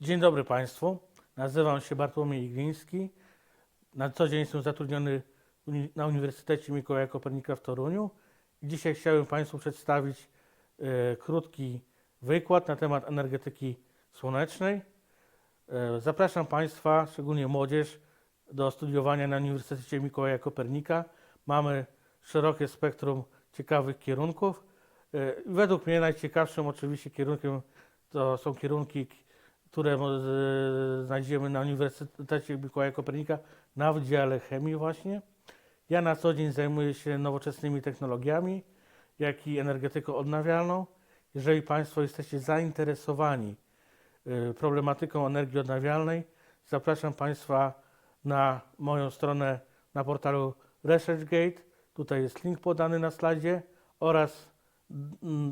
Dzień dobry Państwu. Nazywam się Bartłomiej Igliński. Na co dzień jestem zatrudniony na Uniwersytecie Mikołaja Kopernika w Toruniu. Dzisiaj chciałbym Państwu przedstawić e, krótki wykład na temat energetyki słonecznej. E, zapraszam Państwa, szczególnie młodzież, do studiowania na Uniwersytecie Mikołaja Kopernika. Mamy szerokie spektrum ciekawych kierunków. E, według mnie najciekawszym oczywiście kierunkiem to są kierunki, które z- znajdziemy na Uniwersytecie Mikołaja Kopernika na Wydziale Chemii właśnie. Ja na co dzień zajmuję się nowoczesnymi technologiami, jak i energetyką odnawialną. Jeżeli Państwo jesteście zainteresowani y, problematyką energii odnawialnej, zapraszam Państwa na moją stronę na portalu ResearchGate. Tutaj jest link podany na slajdzie oraz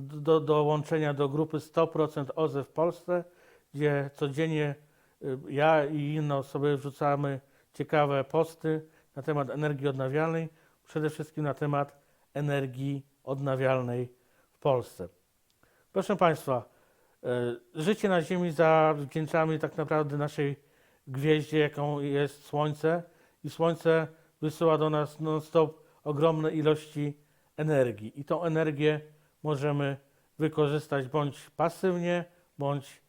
do dołączenia do grupy 100% OZE w Polsce, gdzie codziennie y, ja i inne osoby wrzucamy ciekawe posty na temat energii odnawialnej, przede wszystkim na temat energii odnawialnej w Polsce. Proszę Państwa, y, życie na Ziemi zawdzięczamy tak naprawdę naszej gwieździe, jaką jest Słońce i Słońce wysyła do nas non-stop ogromne ilości energii i tą energię możemy wykorzystać bądź pasywnie, bądź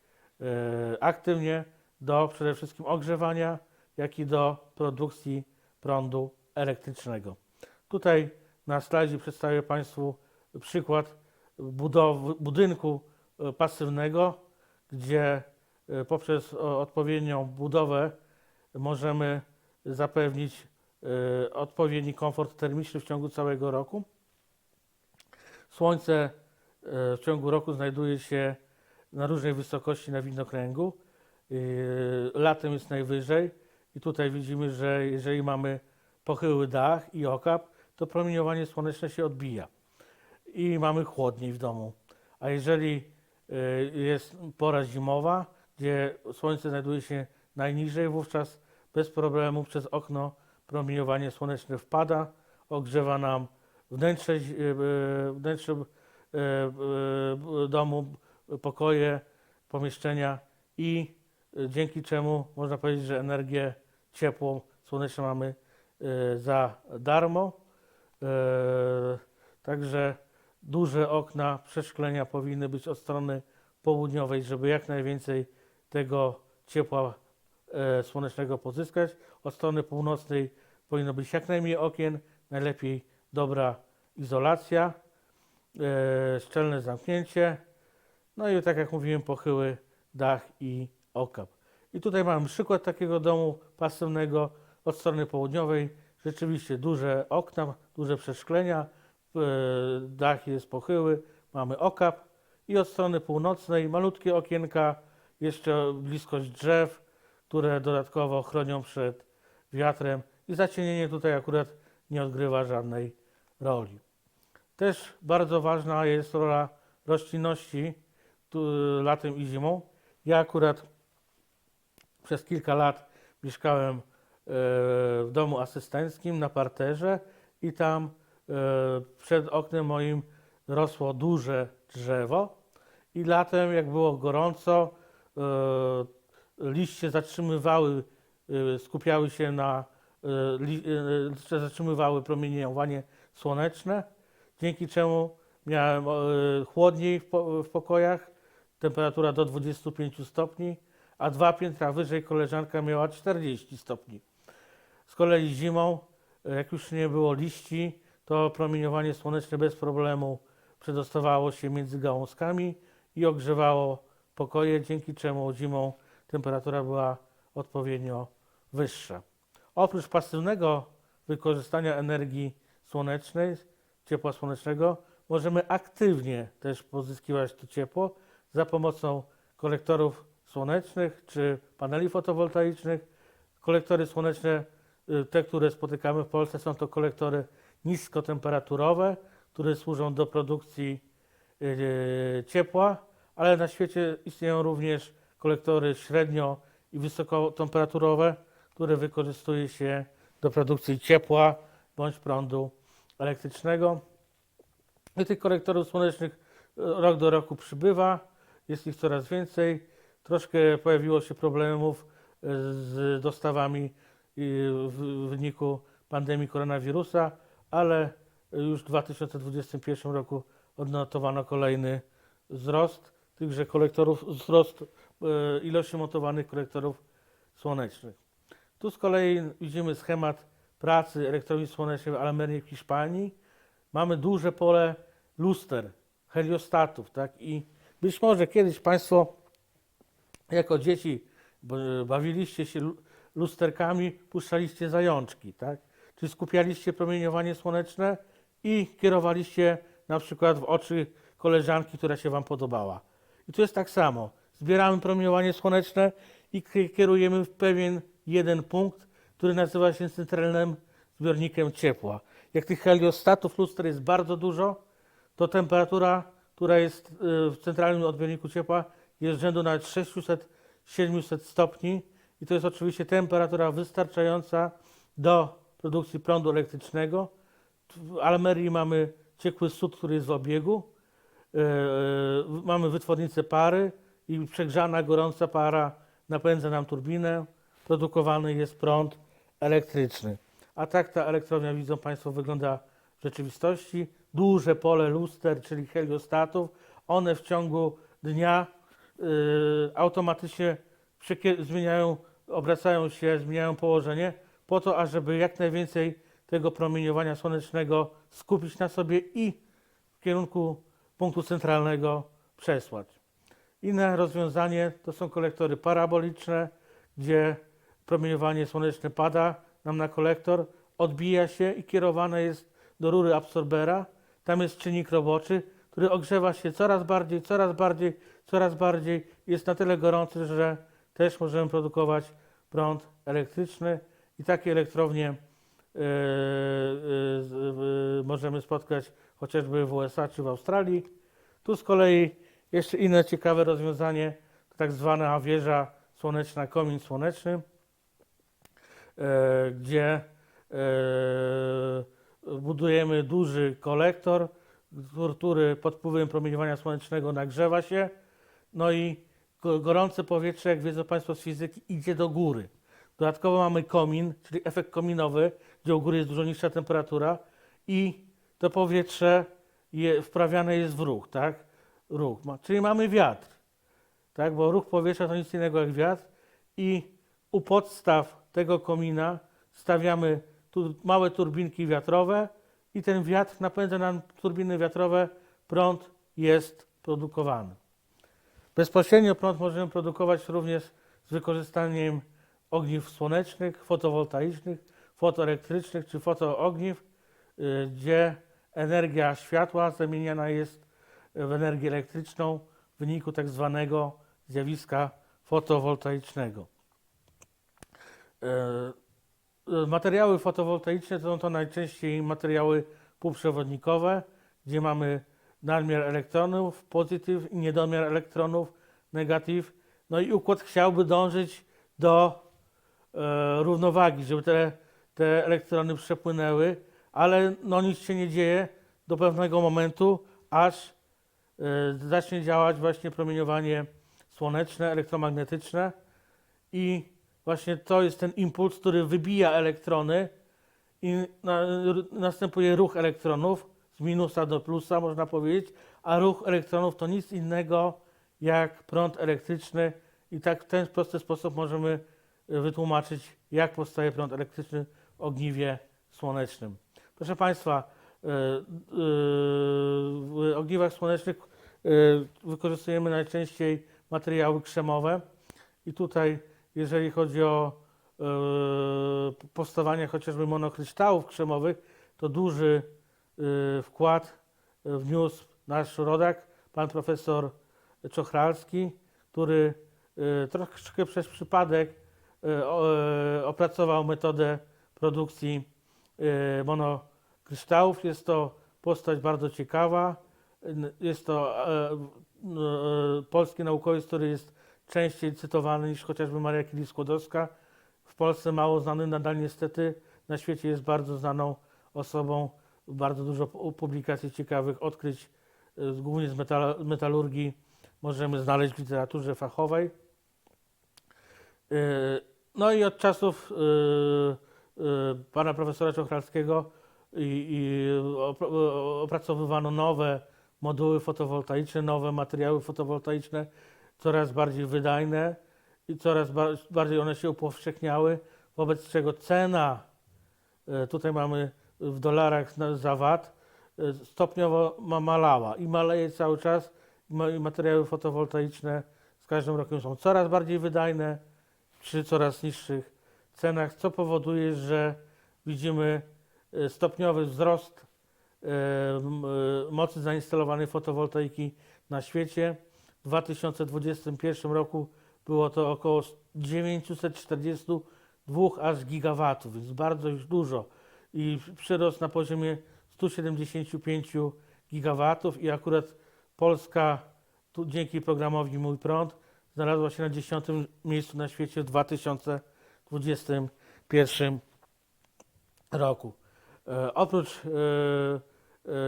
aktywnie do przede wszystkim ogrzewania, jak i do produkcji prądu elektrycznego. Tutaj na slajdzie przedstawię Państwu przykład budowy, budynku e, pasywnego, gdzie e, poprzez odpowiednią budowę możemy zapewnić e, odpowiedni komfort termiczny w ciągu całego roku. Słońce e, w ciągu roku znajduje się na różnej wysokości na widnokręgu. Yy, Latem jest najwyżej i tutaj widzimy, że jeżeli mamy pochyły dach i okap, to promieniowanie słoneczne się odbija i mamy chłodniej w domu. A jeżeli yy, jest pora zimowa, gdzie słońce znajduje się najniżej, wówczas bez problemu przez okno promieniowanie słoneczne wpada, ogrzewa nam wnętrze, yy, wnętrze domu, pokoje, pomieszczenia i y, dzięki czemu można powiedzieć, że energię ciepłą słoneczną mamy y, za darmo. Y, Także duże okna przeszklenia powinny być od strony południowej, żeby jak najwięcej tego ciepła e, słonecznego pozyskać. Od strony północnej powinno być jak najmniej okien, najlepiej dobra izolacja, e, szczelne zamknięcie, no i tak jak mówiłem, pochyły dach i okap. I tutaj mamy przykład takiego domu pasywnego od strony południowej. Rzeczywiście duże okna, duże przeszklenia, e, dach jest pochyły, mamy okap. I od strony północnej malutkie okienka, jeszcze bliskość drzew, które dodatkowo chronią przed wiatrem. I zacienienie tutaj akurat nie odgrywa żadnej roli. Też bardzo ważna jest rola roślinności latem i zimą. Ja akurat przez kilka lat mieszkałem e, w domu asystenckim na parterze i tam e, przed oknem moim rosło duże drzewo i latem jak było gorąco e, liście zatrzymywały, skupiały się na li, liście zatrzymywały promieniowanie słoneczne, dzięki czemu miałem chłodniej w pokojach, temperatura do 25 stopni, a dwa piętra wyżej koleżanka miała 40 stopni. Z kolei zimą, jak już nie było liści, to promieniowanie słoneczne bez problemu przedostawało się między gałązkami i ogrzewało pokoje, dzięki czemu zimą temperatura była odpowiednio wyższa. Oprócz pasywnego wykorzystania energii słonecznej, ciepła słonecznego, możemy aktywnie też pozyskiwać to ciepło za pomocą kolektorów słonecznych czy paneli fotowoltaicznych. Kolektory słoneczne, y, te, które spotykamy w Polsce, są to kolektory niskotemperaturowe, które służą do produkcji y, ciepła, ale na świecie istnieją również kolektory średnio i wysokotemperaturowe, które wykorzystuje się do produkcji ciepła bądź prądu elektrycznego. I tych kolektorów słonecznych rok do roku przybywa, jest ich coraz więcej. Troszkę pojawiło się problemów e, z dostawami i w wyniku pandemii koronawirusa, ale już w 2021 roku odnotowano kolejny wzrost tychże kolektorów, wzrost e, ilości montowanych kolektorów słonecznych. Tu z kolei widzimy schemat pracy elektrowni słonecznej w Almerii w Hiszpanii. Mamy duże pole luster, heliostatów, tak? I być może kiedyś Państwo jako dzieci b- bawiliście się lu- lusterkami, puszczaliście zajączki, tak? Czy skupialiście promieniowanie słoneczne i kierowaliście na przykład w oczy koleżanki, która się Wam podobała. I tu jest tak samo. Zbieramy promieniowanie słoneczne i kierujemy w pewien jeden punkt, który nazywa się centralnym zbiornikiem ciepła. Jak tych heliostatów luster jest bardzo dużo, to temperatura, która jest y, w centralnym odbiorniku ciepła, jest rzędu nawet 600-700 stopni i to jest oczywiście temperatura wystarczająca do produkcji prądu elektrycznego. W Almerii mamy ciekły sód, który jest w obiegu. E, mamy wytwornicę pary i przegrzana, gorąca para napędza nam turbinę. Produkowany jest prąd elektryczny. A tak ta elektrownia, widzą Państwo, wygląda w rzeczywistości. Duże pole luster, czyli heliostatów. One w ciągu dnia y, automatycznie zmieniają, obracają się, zmieniają położenie po to, ażeby jak najwięcej tego promieniowania słonecznego skupić na sobie i w kierunku punktu centralnego przesłać. Inne rozwiązanie to są kolektory paraboliczne, gdzie promieniowanie słoneczne pada nam na kolektor, odbija się i kierowane jest do rury absorbera. Tam jest czynnik roboczy, który ogrzewa się coraz bardziej, coraz bardziej, coraz bardziej. Jest na tyle gorący, że też możemy produkować prąd elektryczny i takie elektrownie z- e, możemy spotkać chociażby w USA czy w Australii. Tu z kolei jeszcze inne ciekawe rozwiązanie, tak zwana wieża słoneczna, komin słoneczny, e, gdzie e, budujemy duży kolektor, który pod wpływem promieniowania słonecznego nagrzewa się, no i go- gorące powietrze, jak wiedzą Państwo z fizyki, idzie do góry. Dodatkowo mamy komin, czyli efekt kominowy, gdzie u góry jest dużo niższa temperatura i to powietrze je, wprawiane jest w ruch, tak? Ruch. Czyli mamy wiatr, tak? Bo ruch powietrza to nic innego jak wiatr i u podstaw tego komina stawiamy tu małe turbinki wiatrowe i ten wiatr napędza nam turbiny wiatrowe, prąd jest produkowany. Bezpośrednio prąd możemy produkować również z wykorzystaniem ogniw słonecznych, fotowoltaicznych, fotoelektrycznych czy fotoogniw, y, gdzie energia światła zamieniana jest w energię elektryczną w wyniku tak zwanego zjawiska fotowoltaicznego. E, Materiały fotowoltaiczne to są to najczęściej materiały półprzewodnikowe, gdzie mamy nadmiar elektronów, pozytyw i niedomiar elektronów, negatyw. No i układ chciałby dążyć do e, równowagi, żeby te, te elektrony przepłynęły, ale no nic się nie dzieje do pewnego momentu, aż e, zacznie działać właśnie promieniowanie słoneczne, elektromagnetyczne i właśnie to jest ten impuls, który wybija elektrony i na, następuje ruch elektronów z minusa do plusa, można powiedzieć, a ruch elektronów to nic innego jak prąd elektryczny i tak w ten prosty sposób możemy y, wytłumaczyć, jak powstaje prąd elektryczny w ogniwie słonecznym. Proszę Państwa, y, y, w ogniwach słonecznych wykorzystujemy najczęściej materiały krzemowe i tutaj, jeżeli chodzi o y, powstawanie chociażby monokryształów krzemowych, to duży y, wkład wniósł nasz rodak, pan profesor Czochralski, który y, troszkę przez przypadek opracował metodę produkcji y, monokryształów. Jest to postać bardzo ciekawa. Jest to e, e, polski naukowiec, który jest częściej cytowany niż chociażby Maria Curie-Skłodowska. W Polsce mało znany, nadal niestety na świecie jest bardzo znaną osobą. Bardzo dużo pu- publikacji ciekawych, odkryć e, głównie z metal, metalurgii możemy znaleźć w literaturze fachowej. Y, No i od czasów y, y, pana profesora Czochralskiego opracowywano nowe moduły fotowoltaiczne, nowe materiały fotowoltaiczne, coraz bardziej wydajne i coraz bar- bardziej one się upowszechniały, wobec czego cena, y, tutaj mamy w dolarach za wat, y, stopniowo ma malała i maleje cały czas. I Materiały fotowoltaiczne z każdym rokiem są coraz bardziej wydajne przy coraz niższych cenach, co powoduje, że widzimy e, stopniowy wzrost e, e, mocy zainstalowanej fotowoltaiki na świecie. W 2021 roku było to około 942 aż gigawatów, więc bardzo już dużo. I przyrost na poziomie 175 gigawatów i akurat Polska tu dzięki programowi Mój Prąd znalazła się na 10 miejscu na świecie w 2021 roku. E, oprócz e,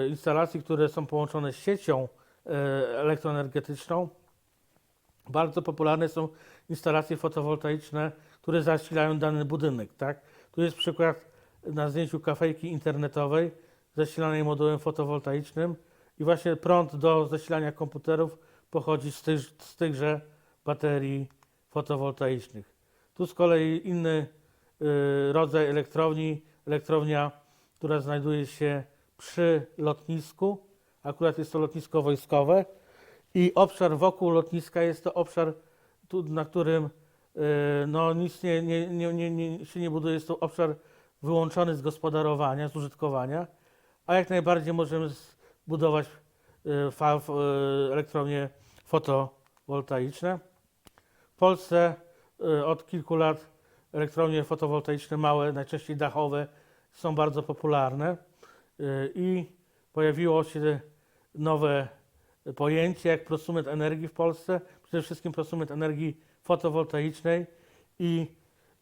e, instalacji, które są połączone z siecią elektroenergetyczną, bardzo popularne są instalacje fotowoltaiczne, które zasilają dany budynek. Tak? Tu jest przykład na zdjęciu kafejki internetowej zasilanej modułem fotowoltaicznym i właśnie prąd do zasilania komputerów pochodzi z, tych, z tychże baterii fotowoltaicznych. Tu z kolei inny y, rodzaj elektrowni, elektrownia, która znajduje się przy lotnisku, akurat jest to lotnisko wojskowe i obszar wokół lotniska jest to obszar, tu, na którym y, no, nic nie, nie, nie, nie, się nie buduje, jest to obszar wyłączony z gospodarowania, z użytkowania, a jak najbardziej możemy zbudować y, y, elektrownie fotowoltaiczne. W Polsce od kilku lat elektrownie fotowoltaiczne, małe, najczęściej dachowe, są bardzo popularne i pojawiło się nowe pojęcie jak prosument energii w Polsce, przede wszystkim prosument energii fotowoltaicznej i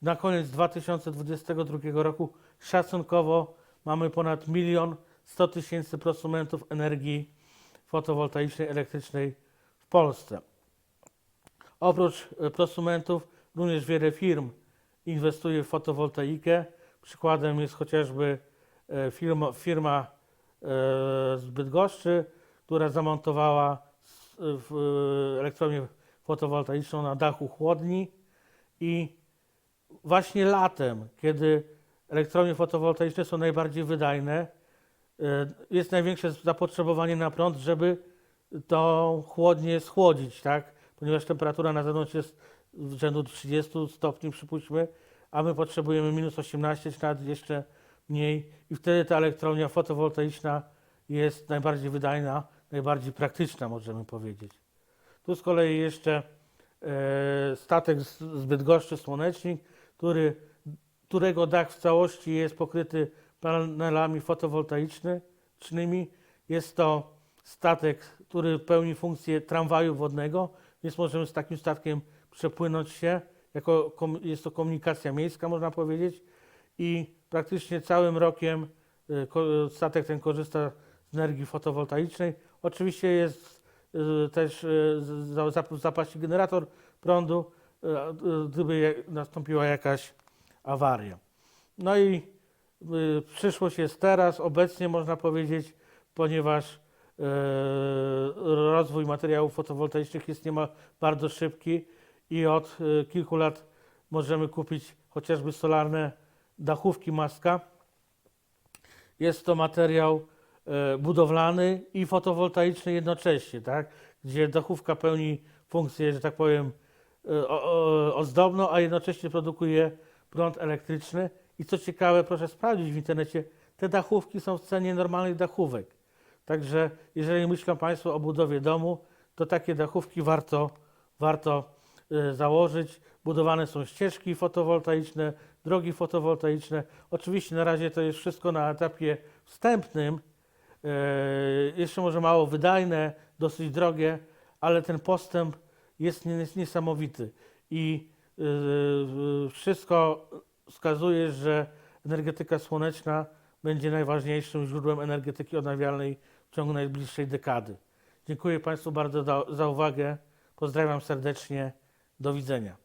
na koniec 2022 roku szacunkowo mamy ponad milion 100 tysięcy prosumentów energii fotowoltaicznej, elektrycznej w Polsce. Oprócz e, prosumentów również wiele firm inwestuje w fotowoltaikę. Przykładem jest chociażby e, firma, firma e, z Bydgoszczy, która zamontowała w elektrownię fotowoltaiczną na dachu chłodni. I właśnie latem, kiedy elektrownie fotowoltaiczne są najbardziej wydajne, e, jest największe zapotrzebowanie na prąd, żeby tą chłodnię schłodzić, tak? Ponieważ temperatura na zewnątrz jest w rzędu 30 stopni, przypuśćmy, a my potrzebujemy minus 18 czy nawet jeszcze mniej. I wtedy ta elektrownia fotowoltaiczna jest najbardziej wydajna, najbardziej praktyczna, możemy powiedzieć. Tu z kolei jeszcze e, statek z, Bydgoszczy Słonecznik, który, którego dach w całości jest pokryty panelami fotowoltaicznymi. Jest to statek, który pełni funkcję tramwaju wodnego, więc możemy z takim statkiem przepłynąć się. Jako, jest to komunikacja miejska, można powiedzieć. I praktycznie całym rokiem ko- statek ten korzysta z energii fotowoltaicznej. Oczywiście jest y, też y, w zapaści generator prądu, y, y, gdyby nastąpiła jakaś awaria. No i y, przyszłość jest teraz, obecnie można powiedzieć, ponieważ rozwój materiałów fotowoltaicznych jest niemal bardzo szybki i od kilku lat możemy kupić chociażby solarne dachówki maska. Jest to materiał budowlany i fotowoltaiczny jednocześnie, tak? gdzie dachówka pełni funkcję, że tak powiem, e, ozdobną, a jednocześnie produkuje prąd elektryczny. I co ciekawe, proszę sprawdzić w internecie, te dachówki są w cenie normalnych dachówek. Także jeżeli myślą Państwo o budowie domu, to takie dachówki warto, warto e, założyć. Budowane są ścieżki fotowoltaiczne, drogi fotowoltaiczne. Oczywiście na razie to jest wszystko na etapie wstępnym, e, jeszcze może mało wydajne, dosyć drogie, ale ten postęp jest, nie- jest niesamowity i e, wszystko wskazuje, że energetyka słoneczna będzie najważniejszym źródłem energetyki odnawialnej w ciągu najbliższej dekady. Dziękuję Państwu bardzo za uwagę. Pozdrawiam serdecznie. Do widzenia.